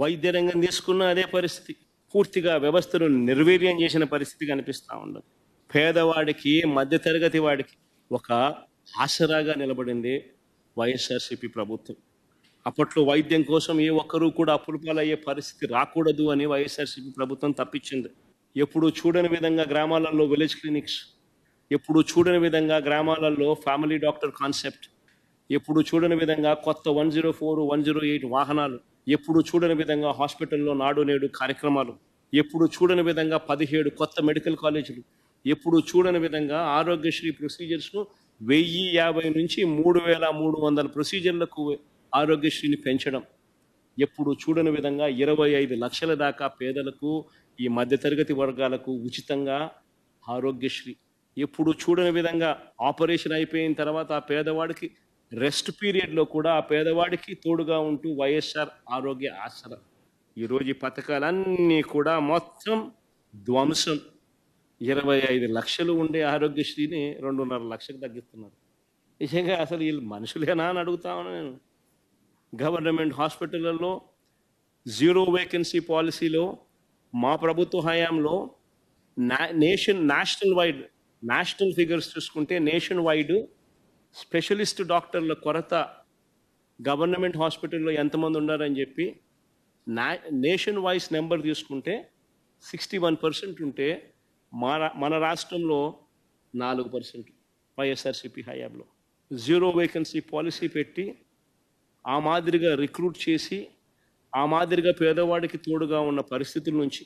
వైద్య రంగం తీసుకున్న అదే పరిస్థితి. పూర్తిగా వ్యవస్థను నిర్వీర్యం చేసిన పరిస్థితి కనిపిస్తూ ఉండదు పేదవాడికి మధ్యతరగతి వాడికి ఒక ఆసరాగా నిలబడింది వైఎస్ఆర్సీపీ ప్రభుత్వం. అప్పట్లో వైద్యం కోసం ఏ ఒక్కరూ కూడా అప్పులు పాలయ్యే పరిస్థితి రాకూడదు అని వైఎస్ఆర్సీపీ ప్రభుత్వం తప్పించింది. ఎప్పుడు చూడని విధంగా గ్రామాలలో విలేజ్ క్లినిక్స్ ఎప్పుడు చూడని విధంగా గ్రామాలలో ఫ్యామిలీ డాక్టర్ కాన్సెప్ట్ ఎప్పుడు చూడని విధంగా కొత్త one zero four one zero eight వాహనాలు ఎప్పుడు చూడని విధంగా హాస్పిటల్లో నాడు నేడు కార్యక్రమాలు ఎప్పుడు చూడని విధంగా పదిహేడు కొత్త మెడికల్ కాలేజీలు ఎప్పుడు చూడని విధంగా ఆరోగ్యశ్రీ ప్రొసీజర్స్ను వెయ్యి యాభై నుంచి మూడు వేల మూడు వందల ప్రొసీజర్లకు ఆరోగ్యశ్రీని పెంచడం. ఎప్పుడు చూడని విధంగా ఇరవై ఐదు లక్షల దాకా పేదలకు ఈ మధ్యతరగతి వర్గాలకు ఉచితంగా ఆరోగ్యశ్రీ. ఎప్పుడు చూడని విధంగా ఆపరేషన్ అయిపోయిన తర్వాత ఆ పేదవాడికి రెస్ట్ పీరియడ్లో కూడా ఆ పేదవాడికి తోడుగా ఉంటూ వైఎస్ఆర్ ఆరోగ్య ఆసర. ఈరోజు ఈ పథకాలన్నీ కూడా మొత్తం ధ్వంసం. ఇరవై ఐదు లక్షలు ఉండే ఆరోగ్యశ్రీని రెండున్నర లక్షకు తగ్గిస్తున్నారు. నిజంగా అసలు వీళ్ళు మనుషులేనా అని అడుగుతాను నేను. గవర్నమెంట్ హాస్పిటళ్ళల్లో జీరో వేకెన్సీ పాలసీలో మా ప్రభుత్వ హయాంలో nation national wide national figures చూసుకుంటే నేషన్ వైడ్ స్పెషలిస్ట్ డాక్టర్ల కొరత గవర్నమెంట్ హాస్పిటల్లో ఎంతమంది ఉన్నారని చెప్పి నా నేషన్ వైస్ నెంబర్ తీసుకుంటే సిక్స్టీ వన్ పర్సెంట్ ఉంటే మన మన రాష్ట్రంలో నాలుగు పర్సెంట్ వైఎస్ఆర్సీపీ హయాంలో. జీరో వేకెన్సీ పాలసీ పెట్టి ఆ మాదిరిగా రిక్రూట్ చేసి ఆ మాదిరిగా పేదవాడికి తోడుగా ఉన్న పరిస్థితుల నుంచి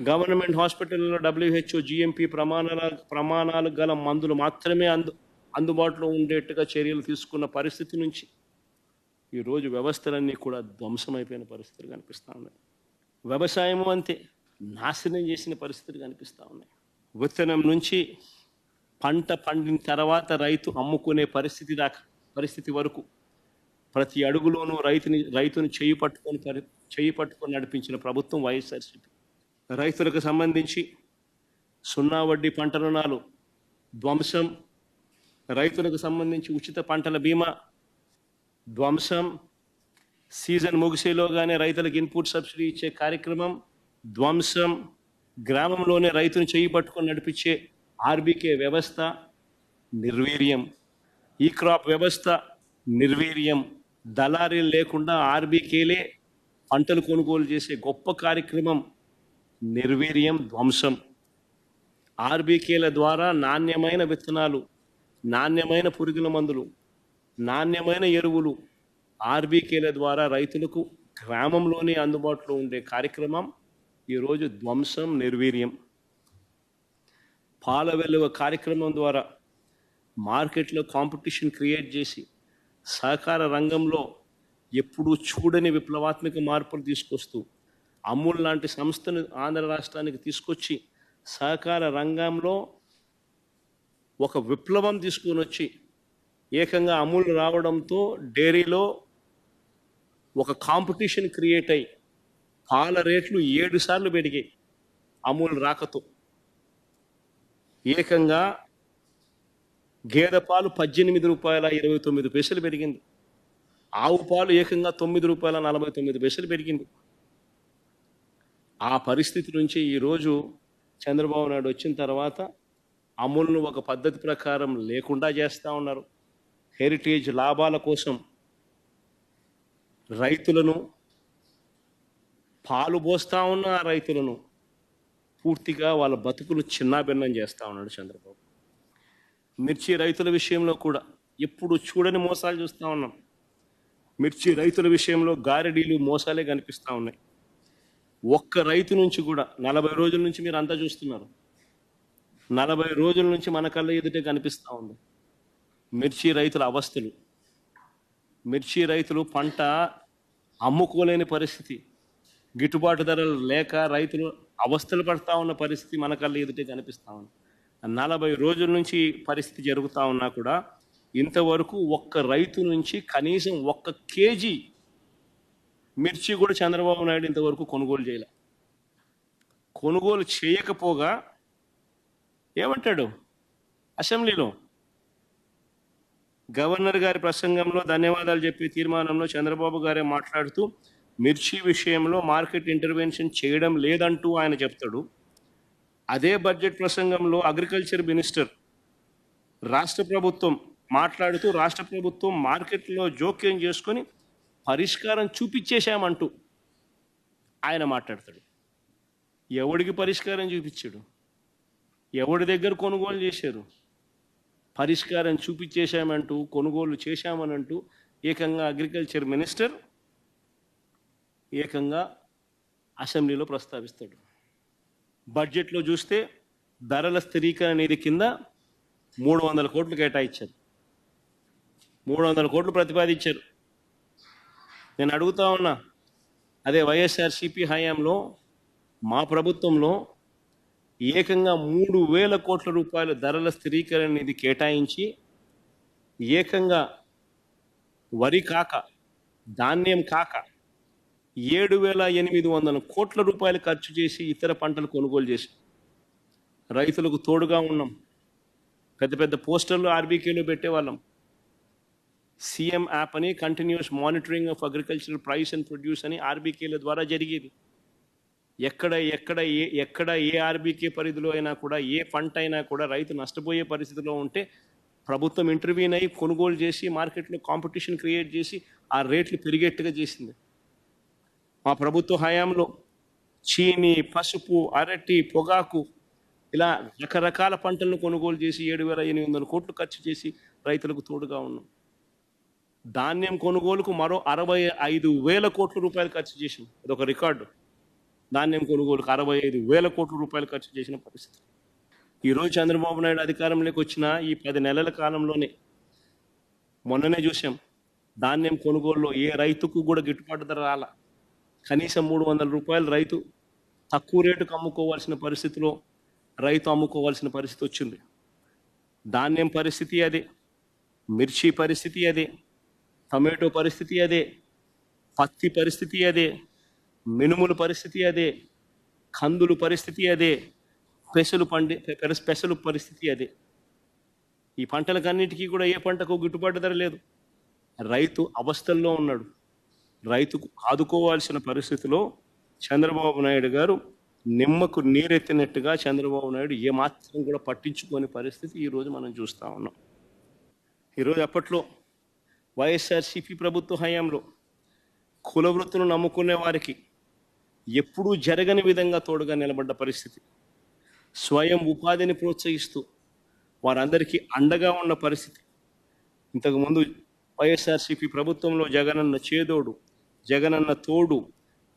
గవర్నమెంట్ హాస్పిటల్లో డబ్ల్యూహెచ్ఓ జిఎంపి ప్రమాణాల ప్రమాణాలు గల మందులు మాత్రమే అందు అందుబాటులో ఉండేట్టుగా చర్యలు తీసుకున్న పరిస్థితి నుంచి ఈరోజు వ్యవస్థలన్నీ కూడా ధ్వంసమైపోయిన పరిస్థితులు కనిపిస్తూ ఉన్నాయి. వ్యవసాయము అంతే నాశనం చేసిన పరిస్థితులు కనిపిస్తూ ఉన్నాయి. విత్తనం నుంచి పంట పండిన తర్వాత రైతు అమ్ముకునే పరిస్థితి దాకా పరిస్థితి వరకు ప్రతి అడుగులోనూ రైతుని రైతును చేయి పట్టుకొని పరి చేయి పట్టుకొని నడిపించిన ప్రభుత్వం వైఎస్ఆర్సీపీ. రైతులకు సంబంధించి సున్నా వడ్డీ పంట రుణాలు ధ్వంసం రైతులకు సంబంధించి ఉచిత పంటల బీమా ధ్వంసం సీజన్ ముగిసేలోగానే రైతులకు ఇన్పుట్ సబ్సిడీ ఇచ్చే కార్యక్రమం ధ్వంసం గ్రామంలోనే రైతును చేయి పట్టుకొని నడిపించే ఆర్బీకే వ్యవస్థ నిర్వీర్యం. ఈ క్రాప్ వ్యవస్థ నిర్వీర్యం. దళారీలు లేకుండా ఆర్బీకేలే పంటలు కొనుగోలు చేసే గొప్ప కార్యక్రమం నిర్వీర్యం ధ్వంసం. ఆర్బీకేల ద్వారా నాణ్యమైన విత్తనాలు నాణ్యమైన పురుగుల మందులు నాణ్యమైన ఎరువులు ఆర్బీకేల ద్వారా రైతులకు గ్రామంలోనే అందుబాటులో ఉండే కార్యక్రమం ఈరోజు ధ్వంసం నిర్వీర్యం. పాల వెలువ కార్యక్రమం ద్వారా మార్కెట్లో కాంపిటీషన్ క్రియేట్ చేసి సహకార రంగంలో ఎప్పుడూ చూడని విప్లవాత్మక మార్పులు తీసుకొస్తూ అమూల్ లాంటి సంస్థను ఆంధ్ర రాష్ట్రానికి తీసుకొచ్చి సహకార రంగంలో ఒక విప్లవం తీసుకొని వచ్చి ఏకంగా అమూల్ రావడంతో డైరీలో ఒక కాంపిటీషన్ క్రియేట్ అయ్యి పాల రేట్లు ఏడు సార్లు పెరిగాయి అమూల్ రాకతో. ఏకంగా గేదె పాలు పద్దెనిమిది రూపాయల ఇరవై తొమ్మిది పైసలు పెరిగింది. ఆవు పాలు ఏకంగా తొమ్మిది రూపాయల నలభై తొమ్మిది పైసలు పెరిగింది. ఆ పరిస్థితి నుంచి ఈరోజు చంద్రబాబు నాయుడు వచ్చిన తర్వాత అమూల్ను ఒక పద్ధతి ప్రకారం లేకుండా చేస్తూ ఉన్నారు. హెరిటేజ్ లాభాల కోసం రైతులను పాలు పోస్తూ ఉన్న ఆ రైతులను పూర్తిగా వాళ్ళ బతుకులు చిన్నాభిన్నం చేస్తూ ఉన్నాడు చంద్రబాబు. మిర్చి రైతుల విషయంలో కూడా ఎప్పుడు చూడని మోసాలు చూస్తూ ఉన్నాం. మిర్చి రైతుల విషయంలో గారెడీలు మోసాలే కనిపిస్తూ ఉన్నాయి. ఒక్క రైతు నుంచి కూడా నలభై రోజుల నుంచి మీరు అంతా చూస్తున్నారు. నలభై రోజుల నుంచి మన కళ్ళ ఎదుటే కనిపిస్తూ ఉంది. మిర్చి రైతుల అవస్థలు. మిర్చి రైతులు పంట అమ్ముకోలేని పరిస్థితి. గిట్టుబాటు ధరలు లేక రైతులు అవస్థలు పడతా ఉన్న పరిస్థితి మన కళ్ళ ఎదుటే కనిపిస్తూ ఉంది. నలభై రోజుల నుంచి పరిస్థితి జరుగుతూ ఉన్నా కూడా ఇంతవరకు ఒక్క రైతు నుంచి కనీసం ఒక్క కేజీ మిర్చి కూడా చంద్రబాబు నాయుడు ఇంతవరకు కొనుగోలు చేయలే. కొనుగోలు చేయకపోగా ఏమంటాడు? అసెంబ్లీలో గవర్నర్ గారి ప్రసంగంలో ధన్యవాదాలు చెప్పే తీర్మానంలో చంద్రబాబు గారే మాట్లాడుతూ మిర్చి విషయంలో మార్కెట్ ఇంటర్వెన్షన్ చేయడం లేదంటూ ఆయన చెప్తాడు. అదే బడ్జెట్ ప్రసంగంలో అగ్రికల్చర్ మినిస్టర్ రాష్ట్ర ప్రభుత్వం మాట్లాడుతూ రాష్ట్ర ప్రభుత్వం మార్కెట్లో జోక్యం చేసుకొని పరిష్కారం చూపించేశామంటూ ఆయన మాట్లాడతాడు. ఎవడికి పరిష్కారం చూపించాడు? ఎవడి దగ్గర కొనుగోలు చేశారు? పరిష్కారం చూపించేశామంటూ కొనుగోలు చేశామనంటూ ఏకంగా అగ్రికల్చర్ మినిస్టర్ ఏకంగా అసెంబ్లీలో ప్రస్తావిస్తాడు. బడ్జెట్లో చూస్తే ధరల స్థిరీకరణ నిధి కింద మూడు వందల కోట్లు కేటాయించారు. మూడు వందల కోట్లు ప్రతిపాదించారు. నేను అడుగుతా ఉన్నా అదే వైఎస్ఆర్సిపి హయాంలో మా ప్రభుత్వంలో ఏకంగా మూడు వేల కోట్ల రూపాయల ధరల స్థిరీకరణ నిధి కేటాయించి ఏకంగా వరి కాక ధాన్యం కాక ఏడు వేల ఎనిమిది వందల కోట్ల రూపాయలు ఖర్చు చేసి ఇతర పంటలు కొనుగోలు చేసి రైతులకు తోడుగా ఉన్నాం. పెద్ద పెద్ద పోస్టర్లు ఆర్బీకేలో పెట్టేవాళ్ళం. సీఎం యాప్ అని continuous monitoring of agricultural price and produce అని ఆర్బీకేల ద్వారా జరిగేది. ఎక్కడ ఎక్కడ ఏ ఎక్కడ ఏ ఆర్బీకే పరిధిలో అయినా కూడా ఏ పంట అయినా కూడా రైతు నష్టపోయే పరిస్థితిలో ఉంటే ప్రభుత్వం ఇంటర్వ్యూన్ అయ్యి కొనుగోలు చేసి మార్కెట్లో కాంపిటీషన్ క్రియేట్ చేసి ఆ రేట్లు పెరిగేట్టుగా చేసింది. మా ప్రభుత్వ హయాంలో చీని పసుపు అరటి పొగాకు ఇలా రకరకాల పంటలను కొనుగోలు చేసి ఏడు వేల ఎనిమిది వందల కోట్లు ఖర్చు చేసి రైతులకు తోడుగా ఉన్నాం. ధాన్యం కొనుగోలుకు మరో అరవై ఐదు వేల కోట్ల రూపాయలు ఖర్చు చేసాం ఇదొక రికార్డు. ధాన్యం కొనుగోలుకు అరవై ఐదు వేల కోట్ల రూపాయలు ఖర్చు చేసిన పరిస్థితి. ఈరోజు చంద్రబాబు నాయుడు అధికారంలోకి వచ్చిన ఈ పది నెలల కాలంలోనే మొన్ననే చూసాం ధాన్యం కొనుగోలులో ఏ రైతుకు కూడా గిట్టుబాటు ధర రాల. కనీసం మూడు వందల రూపాయలు రైతు తక్కువ రేటుకు అమ్ముకోవాల్సిన పరిస్థితిలో రైతు అమ్ముకోవాల్సిన పరిస్థితి వచ్చింది. ధాన్యం పరిస్థితి అదే మిర్చి పరిస్థితి అదే టమాటో పరిస్థితి అదే పత్తి పరిస్థితి అదే మినుముల పరిస్థితి అదే కందులు పరిస్థితి అదే పెసలు పండి పెసలు పరిస్థితి అదే. ఈ పంటలకన్నిటికీ కూడా ఏ పంటకు గిట్టుబాటు ధర లేదు. రైతు అవస్థల్లో ఉన్నాడు. రైతుకు ఆదుకోవాల్సిన పరిస్థితిలో చంద్రబాబు నాయుడు గారు నిమ్మకు నీరెత్తినట్టుగా చంద్రబాబు నాయుడు ఏమాత్రం కూడా పట్టించుకోని పరిస్థితి ఈరోజు మనం చూస్తూ ఉన్నాం. ఈరోజు అప్పట్లో వైఎస్ఆర్సీపీ ప్రభుత్వ హయాంలో కుల వృత్తులను నమ్ముకునే వారికి ఎప్పుడూ జరగని విధంగా తోడుగా నిలబడ్డ పరిస్థితి. స్వయం ఉపాధిని ప్రోత్సహిస్తూ వారందరికీ అండగా ఉన్న పరిస్థితి. ఇంతకుముందు వైఎస్ఆర్సీపీ ప్రభుత్వంలో జగనన్న చేదోడు జగనన్న తోడు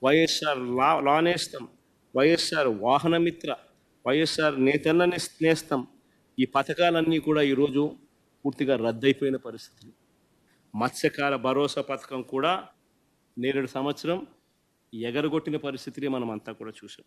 వైఎస్ఆర్ లా లానేస్తం వైఎస్ఆర్ వాహనమిత్ర వైఎస్ఆర్ నేతన్న నేస్తం ఈ పథకాలన్నీ కూడా ఈరోజు పూర్తిగా రద్దయిపోయిన పరిస్థితులు. మత్స్యకార భరోసా పథకం కూడా నేరేడు సంవత్సరం ఎగరగొట్టిన పరిస్థితిని మనం అంతా కూడా చూసాం